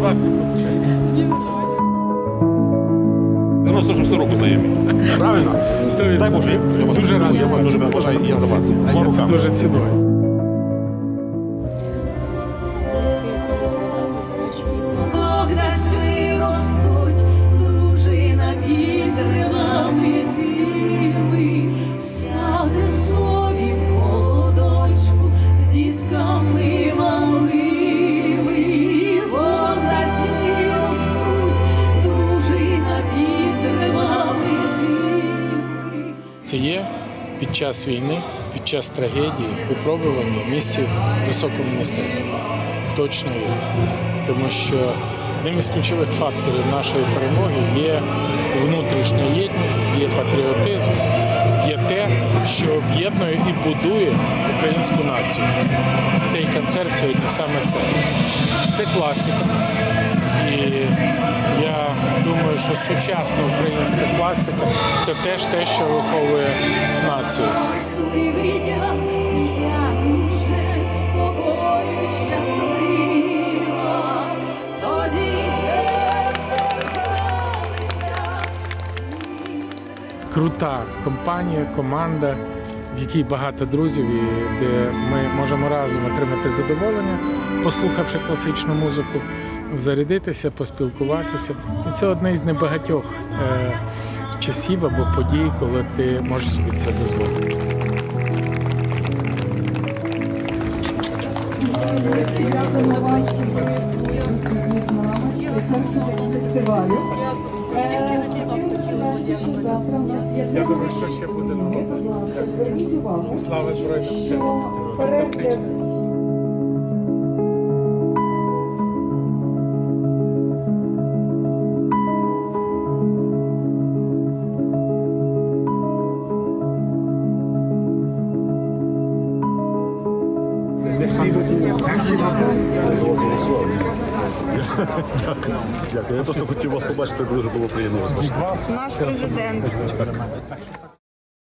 вас не виходить. 96 року знайомі. Правильно? Дай Боже, я, вас Дуже раді радий. я вас дуже бажаю і я за вас. Дуже ціную. Це є під час війни, під час трагедії, випробування місців високого мистецтва. Точно є. Тому що одним із ключових факторів нашої перемоги є внутрішня єдність, є патріотизм, є те, що об'єднує і будує українську націю. Цей концерт сьогодні саме це. Це класика. І я думаю, що сучасна українська класика це теж те, що виховує націю. Крута компанія, команда, в якій багато друзів, і де ми можемо разом отримати задоволення, послухавши класичну музику, зарядитися, поспілкуватися. І це одне із небагатьох е, часів або подій, коли ти можеш собі це дозволити. фестивалю. Що Я думаю, що ще буде увагу, Слава Збройним що силам. перегляд Дякую. Я просто хотів вас побачити, дуже було приємно вас бачити. Наш президент.